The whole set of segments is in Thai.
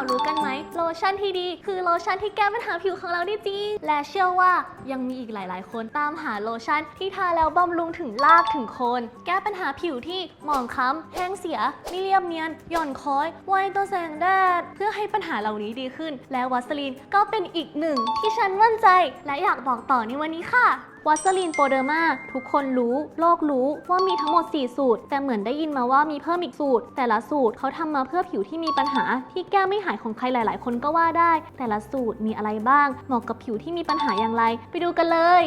าวรู้กันไหมโลชั่นที่ดี คือโลชั่นที่แก้ปัญหาผิวของเราได้จริง และเชื่อว่ายังมีอีกหลาย ๆ คนตามหาโลชั่นที่ทาแล้วบำรุงถึงรากถึงโคน แก้ปัญหาผิวที่หมองคล้ำแห้งเสียไม่เรียบเนียน หย่อนคล้อยไวต่อแสงแดดเพื่อให้ปัญหาเหล่านี้ดีขึ้น และวัสลีนก็เป็นอีกหนึ่งที่ฉันมั่นใจ และอยากบอกต่อในวันนี้ค่ะ วัสลีนโปเดอร์มาทุกคนรู้ โลกรู้ว่ามีทั้งหมด 4 สูตร แต่เหมือนได้ยินมาว่ามีเพิ่มอีกสูตร แต่ละสูตรเขาทำมาเพื่อผิวที่มีปัญหา ที่แก้ไม่หายของใครหลาย ๆ คนก็ว่าได้ แต่ละสูตรมีอะไรบ้าง เหมาะกับผิวที่มีปัญหาอย่างไร ไปดูกันเลย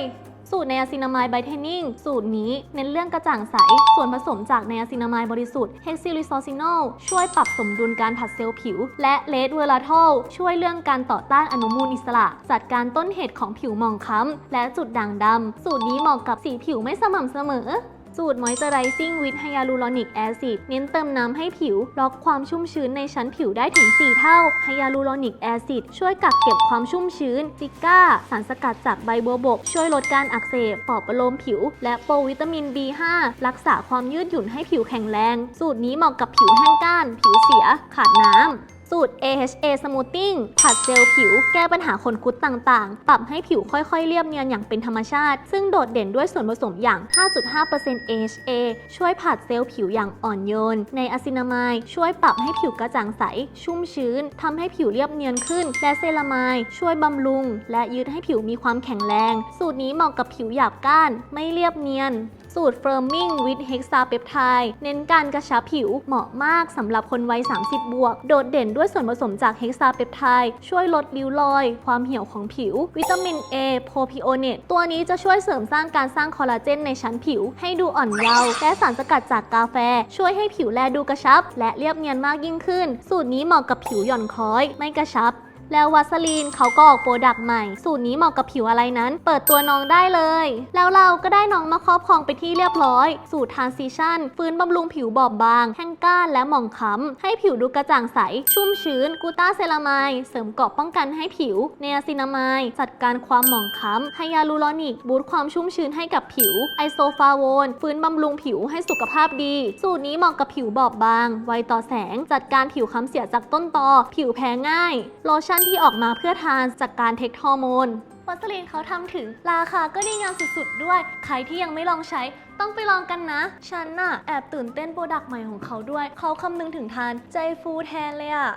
สูตรไนอาซินามายไบเทนนิ่งสูตรนี้เน้นเรื่องกระจ่างใส ส่วนผสมจากไนอาซินามายบริสุทธิ์เฮกซิลิซอซินอลช่วยปรับสมดุลการผัดเซลล์ผิว และเลดเวอร์ลาทอลช่วยเรื่องการต่อต้านอนุมูลอิสระ จัดการต้นเหตุของผิวหมองคล้ำและจุดด่างดำสูตรนี้เหมาะกับสีผิวไม่สม่ำเสมอ สูตร Moisturizing with Hyaluronic Acid เน้นเติมน้ำให้ผิว ล็อกความชุ่มชื้นในชั้นผิวได้ถึง 4 เท่า Hyaluronic Acid ช่วยกักเก็บความชุ่มชื้นซิก้า สารสกัดจากใบบัวบก ช่วยลดการอักเสบปลอบประโลมผิว และโปรวิตามิน B5 รักษาความยืดหยุ่นให้ผิวแข็งแรง สูตรนี้เหมาะกับผิวแห้งก้าน ผิวเสีย ขาดน้ำ สูตร AHA Smoothing ผัดเซลล์ผิว แก้ปัญหาขนคุดต่างๆ ปรับให้ผิวค่อยๆ เรียบเนียนอย่างเป็นธรรมชาติ ซึ่งโดดเด่นด้วยส่วนผสมอย่าง 5.5% AHA ช่วยผัดเซลล์ผิวอย่างอ่อนโยน ในอะซินามายช่วยปรับให้ผิวกระจ่างใส ชุ่มชื้นทำให้ผิวเรียบเนียนขึ้น และเซรามายช่วยบำรุง และยืดให้ผิวมีความแข็งแรง สูตรนี้เหมาะกับผิวหยาบก้าน ไม่เรียบเนียน สูตร Firming with Hexapeptide เน้นการกระชับผิวเหมาะมากสำหรับคนวัย 30 บวก โดดเด่นด้วยส่วนผสมจาก Hexapeptide ช่วยลดริ้วรอย ความเหี่ยวของผิว วิตามิน A โพพิโอเนตตัวนี้จะช่วยเสริมสร้างการสร้างคอลลาเจนในชั้นผิว ให้ดูอ่อนเยาว์และสารสกัดจากกาแฟ ช่วยให้ผิวแลดูกระชับ และเรียบเนียนมากยิ่งขึ้น สูตรนี้เหมาะกับผิวหย่อนคล้อย ไม่กระชับ แล้ววัสลีนเขาก็ออกโปรดักต์ใหม่ สูตรนี้เหมาะกับผิวอะไรนั้น เปิดตัวน้องได้เลย แล้วเราก็ได้น้องมาครอบครองไปที่เรียบร้อย สูตรทานซิชั่น ฟื้นบำรุงผิวบอบบาง แห้งก้านและหมองคล้ำ ให้ผิวดูกระจ่างใส ชุ่มชื้น กูต้าเซรามายเสริมเกราะป้องกันให้ผิว เนอาซินามายจัดการความหมองคล้ำไฮยาลูรอนิก บูตความชุ่มชื้นให้กับผิว ไอโซฟาโวนฟื้นบำรุงผิวให้สุขภาพดี สูตรนี้เหมาะกับผิวบอบบาง ไวต่อแสง จัดการผิวค้ำเสียจากต้นตอ ผิวแพ้ง่าย โลชั่นที่ออกมาเพื่อทานจากการเทคฮอร์โมนวัสลีนเขาทำถึงราคาก็ดีงามสุดๆ ด้วย ใครที่ยังไม่ลองใช้ต้องไปลองกันนะ ฉันน่ะแอบตื่นเต้นโปรดักต์ใหม่ของเขาด้วย เขาคำนึงถึงทานใจฟูแทนเลยอะ